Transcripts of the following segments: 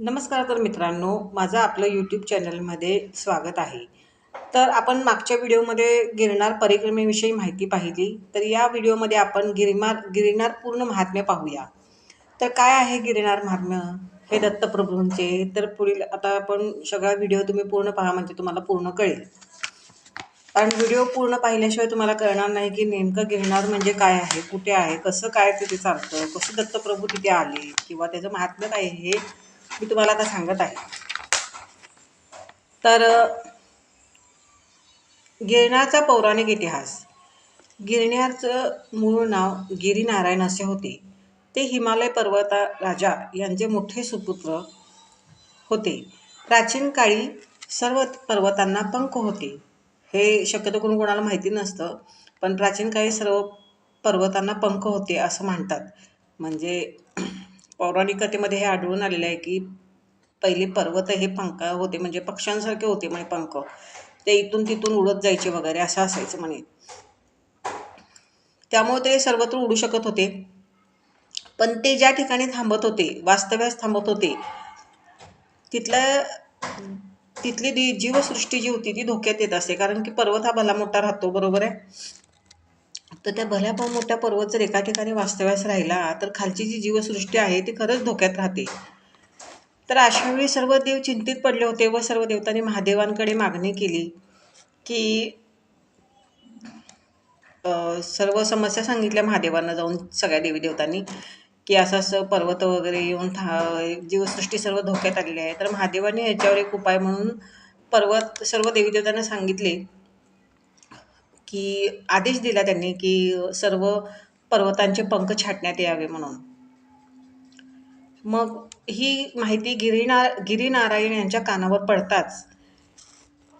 नमस्कार तर मित्रांनो माझं आपलं यूट्यूब चॅनलमध्ये स्वागत आहे. तर आपण मागच्या व्हिडिओमध्ये गिरणार परिक्रमेविषयी माहिती पाहिली. तर या व्हिडिओमध्ये आपण गिरिमार गिरणार पूर्ण महात्म्य पाहूया. तर काय आहे गिरिनार महात्म्य? हे दत्तप्रभूंचे. तर पुढील आता आपण सगळा व्हिडिओ तुम्ही पूर्ण पहा म्हणजे तुम्हाला पूर्ण कळेल. कारण व्हिडिओ पूर्ण पाहिल्याशिवाय तुम्हाला कळणार नाही की नेमकं गिरणार म्हणजे काय आहे कुठे आहे कसं काय तिथे चालतं कसं दत्तप्रभू तिथे आले किंवा त्याचं महात्म्य काय हे मी तुम्हाला आता सांगत आहे. तर गिरनारचा पौराणिक इतिहास. गिरण्यारचं मूळ नाव गिरीनारायण असे होते. ते हिमालय पर्वता राजा यांचे मोठे सुपुत्र होते. प्राचीन काळी सर्व पर्वतांना पंख होते. हे शक्यतो करून कोणाला माहिती नसतं पण प्राचीन काळी सर्व पर्वतांना पंख होते असं म्हणतात म्हणजे पौराणिक कथेमध्ये हे आढळून आलेलं आहे की पहिले पर्वत हे पंख होते म्हणजे पक्ष्यांसारखे होते म्हणे पंख. ते इथून तिथून उडत जायचे वगैरे असं असायचं म्हणे. त्यामुळे ते सर्वत्र उडू शकत होते. पण ते ज्या ठिकाणी थांबत होते वास्तव्यास थांबत होते तिथल्या तिथली जी जीवसृष्टी जी होती ती धोक्यात येत असे. कारण की पर्वत हा भला मोठा राहतो बरोबर आहे? तर त्या भल्या पण मोठ्या पर्वत जर एका ठिकाणी वास्तव्यास राहिला तर खालची जी जीवसृष्टी आहे ती खरंच धोक्यात राहते. तर अशावेळी सर्व देव चिंतित पडले होते व सर्व देवतांनी महादेवांकडे मागणी केली की सर्व समस्या सांगितल्या महादेवांना जाऊन सगळ्या देवी देवतांनी की असं असं पर्वत वगैरे येऊन था जीवसृष्टी सर्व धोक्यात आलेली आहे. तर महादेवांनी याच्यावर एक उपाय म्हणून पर्वत सर्व देवी देवतांना सांगितले की आदेश दिला त्यांनी की सर्व पर्वतांचे पंख छाटण्यात यावे म्हणून. मग ही माहिती गिरीना गिरीनारायण यांच्या कानावर पडताच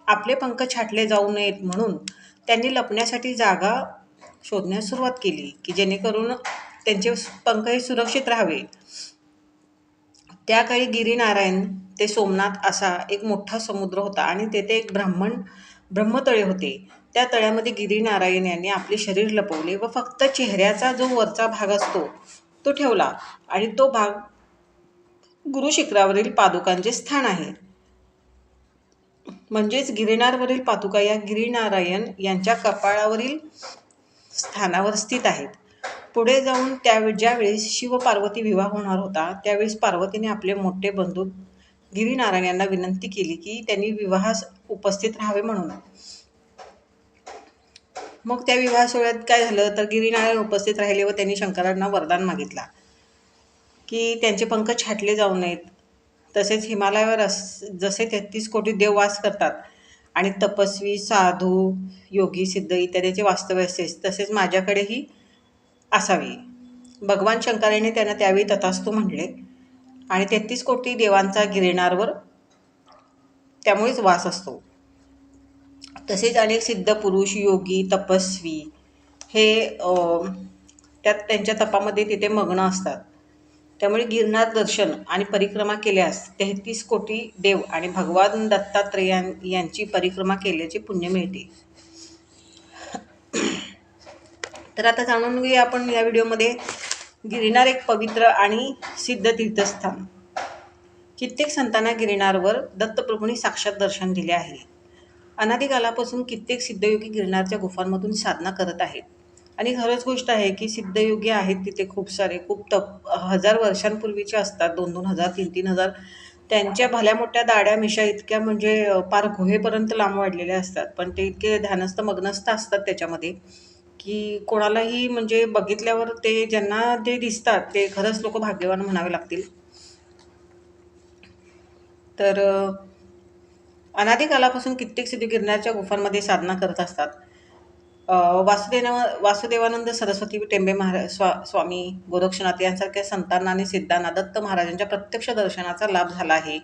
आपले पंख छाटले जाऊ नयेत म्हणून त्यांनी लपण्यासाठी जागा शोधण्यास सुरुवात केली की जेणेकरून त्यांचे पंख हे सुरक्षित राहावे. त्या काळी गिरीनारायण ते सोमनाथ असा एक मोठा समुद्र होता आणि तेथे एक ब्राह्मण ब्रह्मतळे होते. त्या तळ्यामध्ये गिरीनारायण यांनी आपले शरीर लपवले व फक्त चेहऱ्याचा जो वरचा भाग असतो तो ठेवला आणि तो भाग गुरुशिखरावरील पादुकांचे स्थान आहे. म्हणजेच गिरिनारवरील पादुका या गिरीनारायण यांच्या कपाळावरील स्थानावर स्थित आहेत. पुढे जाऊन त्या ज्यावेळेस शिव पार्वती विवाह होणार होता त्यावेळेस पार्वतीने आपले मोठे बंधू गिरीनारायण यांना विनंती केली की त्यांनी विवाहास उपस्थित राहावे म्हणून. मग त्या विवाह सोहळ्यात काय झालं? तर गिरीनारायण उपस्थित राहिले व त्यांनी शंकरांना वरदान मागितला. की त्यांचे पंख छाटले जाऊ नयेत. तसेच हिमालयावर अस जसे तेहतीस कोटी देव वास करतात आणि तपस्वी साधू योगी सिद्ध इत्यादीचे वास्तव्य असते तसेच माझ्याकडेही असावी. भगवान शंकराने त्यांना त्यावेळी तथास्तू म्हणले आणि तेहतीस कोटी देवांचा गिरणारवर त्यामुळेच वास असतो. तसेच अनेक सिद्ध पुरुष योगी तपस्वी हे त्यात त्यांच्या तपामध्ये तिथे मग्न असतात. त्यामुळे गिरनार दर्शन आणि परिक्रमा केल्यास तेहतीस कोटी देव आणि भगवान दत्तात्रेयां यांची परिक्रमा केल्याचे पुण्य मिळते. तर आता जाणून घेऊया आपण या व्हिडिओमध्ये गिरिनार एक पवित्र आणि सिद्ध तीर्थस्थान. कित्येक संतांना गिरिनारवर दत्तप्रभूंनी साक्षात दर्शन दिले आहे. अनादिकालापासून कित्येक सिद्धयोगी गिरणारच्या गुफांमधून साधना करत आहेत. आणि खरंच गोष्ट आहे की सिद्धयोगी आहेत तिथे खूप सारे खूप तप हजार वर्षांपूर्वीचे असतात दोन दोन हजार तीन तीन हजार. त्यांच्या भल्या मोठ्या दाड्या मिशा इतक्या म्हणजे पार गुहेपर्यंत लांब वाढलेल्या असतात. पण ते इतके ध्यानस्थ मग्नस्थ असतात त्याच्यामध्ये की कोणालाही म्हणजे बघितल्यावर ते ज्यांना ते दिसतात ते खरंच लोक भाग्यवान म्हणावे लागतील. तर अनादिकालापासून कित्येक सिद्धी गिरणारच्या गुफांमध्ये साधना करत असतात. वासुदेव वासुदेवानंद सरस्वती टेंबे महाराज स्वा स्वामी गोरक्षनाथ यांसारख्या संतांना आणि सिद्धांना दत्त महाराजांच्या प्रत्यक्ष दर्शनाचा लाभ झाला आहे.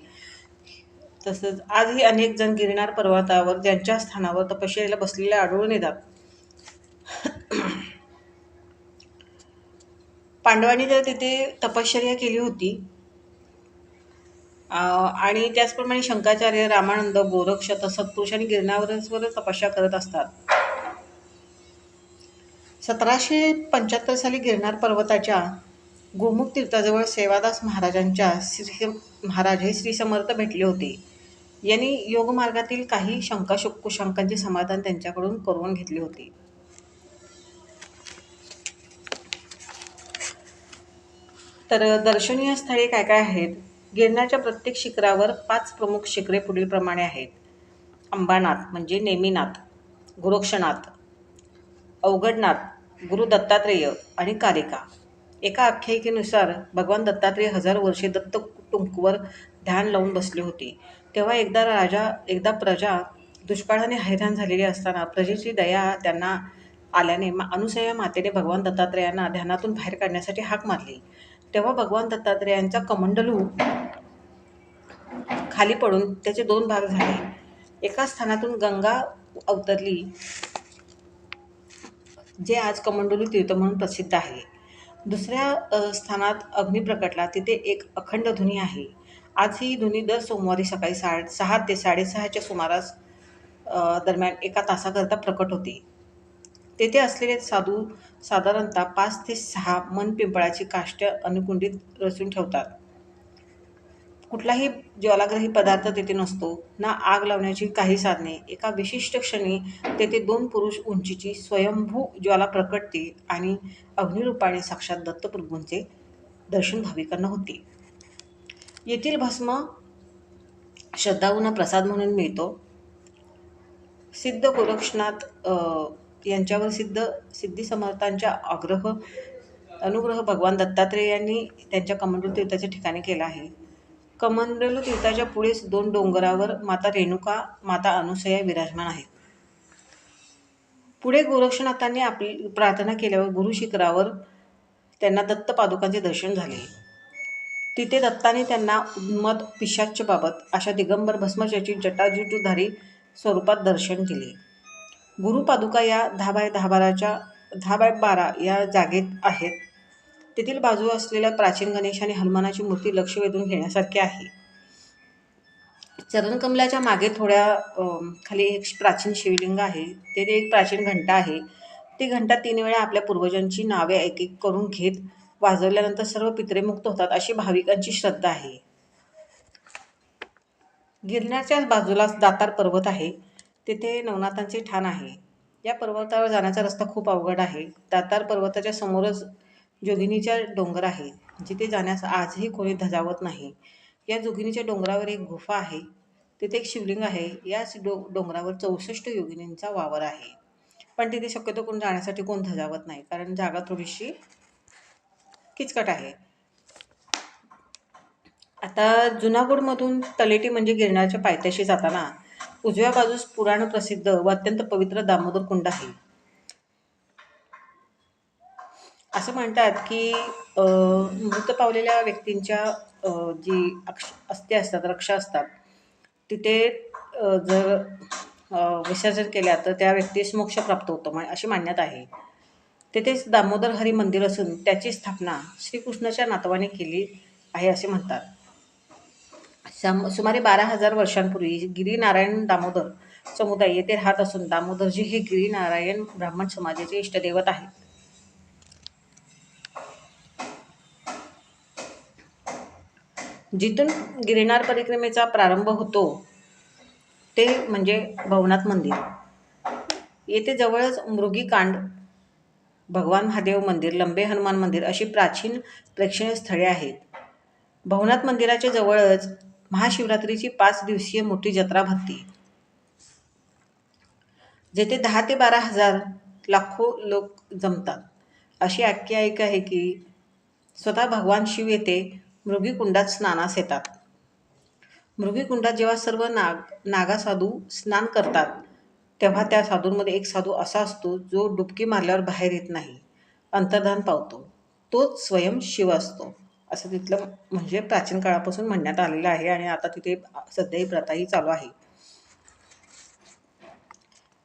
तसंच आजही अनेक जण गिरणार पर्वतावर ज्यांच्या स्थानावर तपश्चर्याला बसलेले आढळून येतात. पांडवांनी जर तिथे तपश्चर्या केली होती. आणि त्याचप्रमाणे शंकाचार्य रामानंद गोरक्ष सत्पुरुष आणि गिरणावरच तपस्या करत असतात. सतराशे पंच्याहत्तर साली गिरनार पर्वताच्या गोमुख तीर्थाजवळ सेवादास महाराजांच्या श्री महाराज हे श्री समर्थ भेटले होते. यांनी योगमार्गातील काही शंका कुशंकांचे समाधान त्यांच्याकडून करून घेतले होते. तर दर्शनीय स्थळे काय काय आहेत? गिरण्याच्या प्रत्येक शिखरावर पाच प्रमुख शिखरे पुढीलप्रमाणे आहेत. अंबानाथ म्हणजे नेमिनाथ गोरक्षनाथ अवघडनाथ गुरु दत्तात्रेय आणि कारिका एका आख्यायिकेनुसार भगवान दत्तात्रेय हजार वर्षे दत्त टुंकवर ध्यान लावून बसले होते. तेव्हा एकदा राजा एकदा प्रजा दुष्काळाने हैराण झालेली असताना प्रजेची दया त्यांना आल्याने मा अनुसया मातेने भगवान दत्तात्रेयांना ध्यानातून बाहेर काढण्यासाठी हाक मारली. तेव्हा भगवान दत्तात्रेयांचा कमंडलू खाली पडून त्याचे दोन भाग झाले. एका स्थानातून गंगा अवतरली जे आज कमंडोली तीर्थ म्हणून प्रसिद्ध आहे. दुसऱ्या स्थानात अग्नी प्रकटला तिथे एक अखंड धुनी आहे. आज ही धुनी दर सोमवारी सकाळी साडे सहा ते साडेसहाच्या सुमारास दरम्यान एका तासाकरता प्रकट होते. तेथे असलेले साधू साधारणतः पाच ते सहा मन पिंपळाची काष्ट अनुकुंडीत रचून ठेवतात. कुठलाही ज्वालाग्रही पदार्थ तेथे नसतो ना आग लावण्याची काही साधने. एका विशिष्ट क्षणी तेथे दोन पुरुष उंचीची स्वयंभू ज्वाला प्रकटते आणि अग्निरूपाने साक्षात दत्तप्रभूंचे दर्शन भाविकांना होते. येथील भस्म श्रद्धाऊंना प्रसाद म्हणून मिळतो. सिद्ध गोरक्षनाथ यांच्यावर सिद्ध सिद्धी समर्थांच्या आग्रह अनुग्रह भगवान दत्तात्रेय यांनी त्यांच्या कमंडल तीर्थाच्या ठिकाणी केला आहे. कमंडलू तीर्थाच्या पुढेच दोन डोंगरावर माता रेणुका माता अनुसया विराजमान आहेत. पुढे गोरक्षनाथांनी आपली प्रार्थना केल्यावर गुरु शिखरावर त्यांना दत्त पादुकांचे दर्शन झाले. तिथे दत्ताने त्यांना उन्मत बाबत अशा दिगंबर भस्मशाची जटाजुटूधारी स्वरूपात दर्शन केले. गुरुपादुका या दहा बाय दहा बाराच्या दहा बाय बारा या जागेत आहेत. तेथील बाजू असलेल्या प्राचीन गणेश आणि हनुमानाची मूर्ती लक्ष वेधून घेण्यासारखी आहे. चरणकमलाच्या मागे थोड्या खाली एक प्राचीन शिवलिंग आहे. तेथे एक प्राचीन घंटा आहे. ती घंटा तीन वेळा आपल्या पूर्वजांची नावे एक एक करून घेत वाजवल्यानंतर सर्व पित्रेमुक्त होतात अशी भाविकांची श्रद्धा आहे. गिरण्याच्याच बाजूला दातार पर्वत आहे. तेथे नवनाथांचे ठाण आहे. या पर्वतावर जाण्याचा रस्ता खूप अवघड आहे. दातार पर्वताच्या समोरच जोगिनीच्या डोंगर आहे जिथे जाण्यास आजही कोणी धजावत नाही. या जोगिनीच्या डोंगरावर एक गुफा आहे. तिथे एक शिवलिंग आहे. याच डो डोंगरावर चौसष्ट योगिनींचा वावर आहे. पण तिथे शक्यतो कोण जाण्यासाठी कोण धजावत नाही कारण जागा थोडीशी किचकट आहे. आता जुनागडमधून तलेटी म्हणजे गिरणाच्या पायथ्याशी जाताना उजव्या बाजूस पुराण प्रसिद्ध व अत्यंत पवित्र दामोदर कुंड आहे. असं म्हणतात की मृत पावलेल्या व्यक्तींच्या जी अक्ष अस्थी असतात रक्षा असतात तिथे जर विसर्जन केल्या तर त्या व्यक्तीस मोक्ष प्राप्त होतो म्हणजे अशी मान्यता आहे. तेथेच दामोदर हरी मंदिर असून त्याची स्थापना श्रीकृष्णाच्या नातवाने केली आहे असे म्हणतात. सम सुमारे बारा हजार वर्षांपूर्वी गिरीनारायण दामोदर समुदाय येथे राहत असून दामोदरजी हे गिरीनारायण ब्राह्मण समाजाचे इष्टदैवत आहेत. जिथून गिरनार परिक्रमेचा प्रारंभ होतो ते म्हणजे भवनाथ मंदिर. येथे जवळच मृगीकांड भगवान महादेव मंदिर लंबे हनुमान मंदिर अशी प्राचीन प्रेक्षणीय स्थळे आहेत. भवनाथ मंदिराच्या जवळच महाशिवरात्रीची पाच दिवसीय मोठी जत्रा भरते. जेथे दहा ते बारा हजार लाखो लोक जमतात. अशी आख्यायिका आहे की स्वतः भगवान शिव येथे मृगीकुंडात स्नानास येतात. मृगीकुंडात जेव्हा सर्व नाग नागा साधू स्नान करतात तेव्हा त्या साधूंमध्ये एक साधू असा असतो जो डुबकी मारल्यावर बाहेर येत नाही अंतर्धान पावतो. तोच स्वयं शिव असतो. असं तिथलं म्हणजे प्राचीन काळापासून म्हणण्यात आलेलं आहे आणि आता तिथे सध्या ही प्रथाही चालू आहे.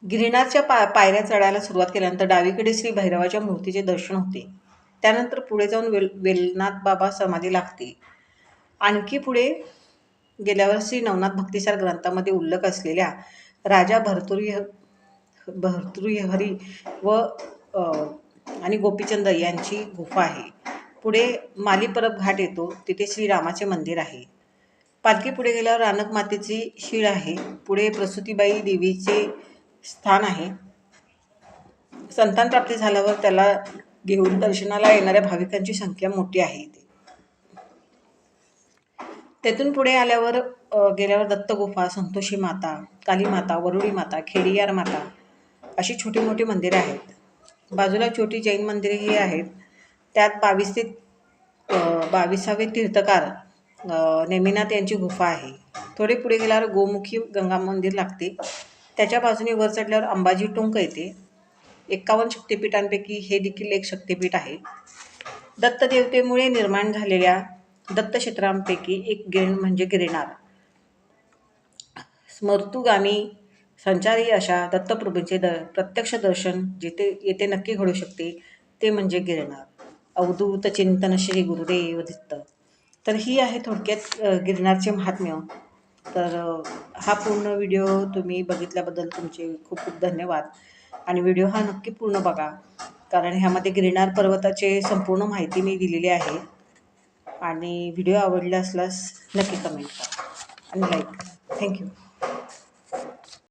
गिरणारच्या पा पायऱ्या चढायला सुरुवात केल्यानंतर डावीकडे श्री भैरवाच्या मूर्तीचे दर्शन होते. त्यानंतर पुढे जाऊन वेल वेलनाथ बाबा समाधी लागते. आणखी पुढे गेल्यावर श्री नवनाथ भक्तिसार ग्रंथामध्ये उल्लेख असलेल्या राजा भरतुरी भरतुरीहरी व आणि गोपीचंद यांची गुफा आहे. पुढे मालीपरब घाट येतो. तिथे श्रीरामाचे मंदिर आहे. पालखी पुढे गेल्यावर रानक मातेची शीळ आहे. पुढे प्रसूतीबाई देवीचे स्थान आहे. संतान प्राप्ती झाल्यावर त्याला घेऊन दर्शनाला येणाऱ्या भाविकांची संख्या मोठी आहे इथे. तेथून पुढे आल्यावर गेल्यावर दत्त गुफा संतोषी माता काली माता वरुडी माता खेडियार माता अशी छोटी मोठी मंदिरं आहेत. बाजूला छोटी जैन मंदिरेही आहेत. त्यात बावीस ते बावीसावे तीर्थकार नेमिनाथ यांची गुफा आहे. थोडे पुढे गेल्यावर गोमुखी गंगा मंदिर लागते. त्याच्या बाजूने वर चढल्यावर अंबाजी टोंक येते. एक्कावन्न शक्तिपीठांपैकी हे देखील एक शक्तिपीठ आहे. दत्तदेवतेमुळे निर्माण झालेल्या दत्तक्षेत्रांपैकी एक गिरण म्हणजे गिरनार. स्मर्तुगामी संचारी अशा दत्तप्रभूंचे द प्रत्यक्ष दर्शन जिथे येथे नक्की घडू शकते ते म्हणजे गिरनार. अवधूत चिंतन श्री गुरुदेव दत्त. तर ही आहे थोडक्यात गिरणारचे गिरनारचे महात्म्य. तर हा पूर्ण व्हिडिओ तुम्ही बघितल्याबद्दल तुमचे खूप खूप धन्यवाद. आणि व्हिडिओ हा नक्की पूर्ण बघा. कारण ह्यामध्ये गिरणार पर्वताचे संपूर्ण माहिती मी दिलेली आहे. आणि व्हिडिओ आवडला असल्यास नक्की कमेंट करा. आणि लाईक करा. थँक्यू